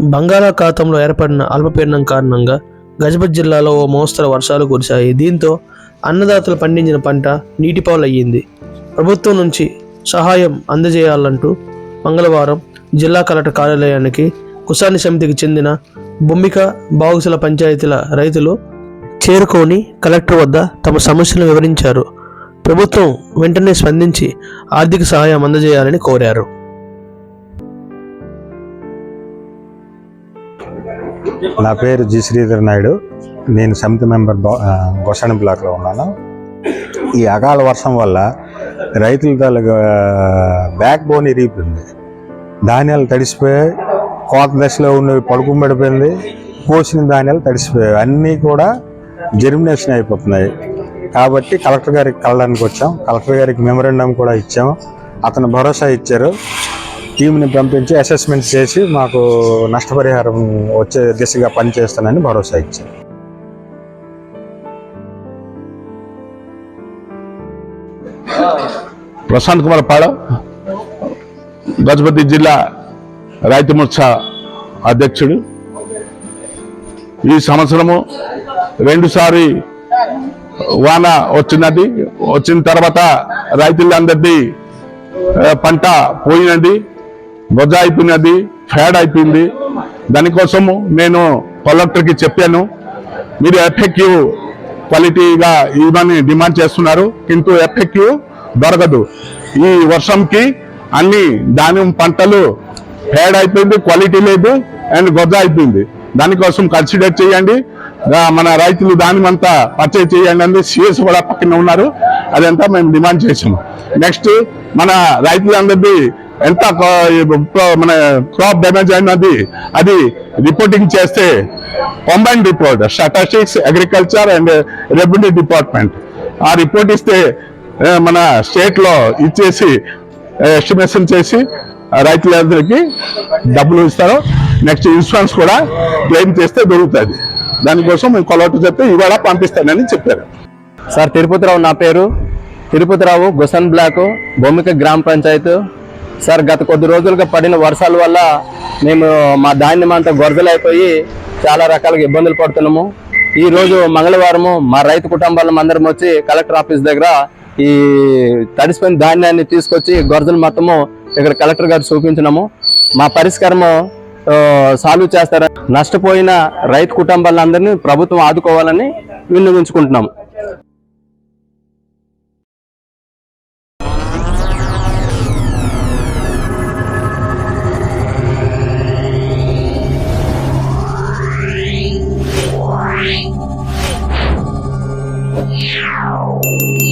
బంగాళాఖాతంలో ఏర్పడిన అల్పపీడనం కారణంగా గజపతి జిల్లాలో ఓ మోస్తరు వర్షాలు కురిశాయి. దీంతో అన్నదాతలు పండించిన పంట నీటిపాలయ్యింది. ప్రభుత్వం నుంచి సహాయం అందజేయాలంటూ మంగళవారం జిల్లా కలెక్టర్ కార్యాలయానికి కుసాని సమితికి చెందిన బొమ్మిక బాగుసల పంచాయతీల రైతులు చేరుకొని కలెక్టర్ వద్ద తమ సమస్యలను వివరించారు. ప్రభుత్వం వెంటనే స్పందించి ఆర్థిక సహాయం అందజేయాలని కోరారు. నా పేరు జి శ్రీధర్ నాయుడు. నేను సమితి మెంబర్ గొసాని బ్లాక్లో ఉన్నాను. ఈ అకాల వర్షం వల్ల రైతుల తాలూకా బ్యాక్ బోన్ ఇరిగిపోయింది. ధాన్యాలు తడిసిపోయాయి. కోత దశలో ఉన్నవి పడుకుంబడిపోయింది పోసిన ధాన్యాలు తడిసిపోయాయి. అన్నీ కూడా జెర్మినేషన్ అయిపోతున్నాయి. కాబట్టి కలెక్టర్ గారికి కలడానికి వచ్చాం. కలెక్టర్ గారికి మెమరాండం కూడా ఇచ్చాం. అతను భరోసా ఇచ్చారు. టీంని పంపించి అసెస్మెంట్ చేసి మాకు నష్టపరిహారం వచ్చే దిశగా పనిచేస్తానని భరోసా ఇచ్చారు. ప్రశాంత్ కుమార్ పాడ గజపతి జిల్లా రైతు మోర్చా అధ్యక్షుడు. ఈ సంవత్సరము రెండుసారి వాన వచ్చినది వచ్చిన తర్వాత రైతులందరిది పంట పోయినది. బొజ్జ అయిపోయినది ఫేడ్ అయిపోయింది. దానికోసము నేను కలెక్టర్కి చెప్పాను. మీరు ఎఫెక్యూ క్వాలిటీగా ఇవ్వని డిమాండ్ చేస్తున్నారు కింటూ ఎఫెక్యూ దొరకదు. ఈ వర్షంకి అన్ని ధాన్యం పంటలు ఫేడ్ అయిపోయింది క్వాలిటీ లేదు అండ్ గొద్ద అయిపోయింది. దానికోసం కన్సిడర్ చేయండి. మన రైతులు దాని అంతా పర్చేజ్ చేయండి అని సీఎస్ కూడా పక్కన ఉన్నారు. అదంతా మేము డిమాండ్ చేసాము. నెక్స్ట్ మన రైతులందరినీ ఎంత మన క్రాప్ డ్యామేజ్ అయినది అది రిపోర్టింగ్ చేస్తే combine report statistics agriculture and revenue department ఆ రిపోర్ట్ ఇస్తే మన స్టేట్లో ఇచ్చేసి ఎస్టిమేషన్ చేసి రైతులందరికీ డబ్బులు ఇస్తారు. నెక్స్ట్ ఇన్సూరెన్స్ కూడా క్లెయిమ్ చేస్తే దొరుకుతుంది. దానికోసం మేము కొలవట చెప్తే ఇవాళ పంపిస్తానని చెప్పారు. సార్ తిరుపతిరావు నా పేరు. తిరుపతిరావు గుసన్ బ్లాక్ బొమ్మిక గ్రామ పంచాయత్. సార్ గత కొద్ది రోజులుగా పడిన వర్షాల వల్ల మేము మా ధాన్యం అంతా గొరదలైపోయి చాలా రకాలుగా ఇబ్బందులు పడుతున్నాము. ఈరోజు మంగళవారము మా రైతు కుటుంబాలం అందరం వచ్చి కలెక్టర్ ఆఫీస్ దగ్గర ఈ తడిసిపోయిన ధాన్యాన్ని తీసుకొచ్చి గొరజలు మొత్తము ఇక్కడ కలెక్టర్ గారు చూపించినాము. మా పరిష్కారము సాల్వ్ చేస్తారని నష్టపోయిన రైతు కుటుంబాలందరినీ ప్రభుత్వం ఆదుకోవాలని విన్నవించుకుంటున్నాము. Yeah.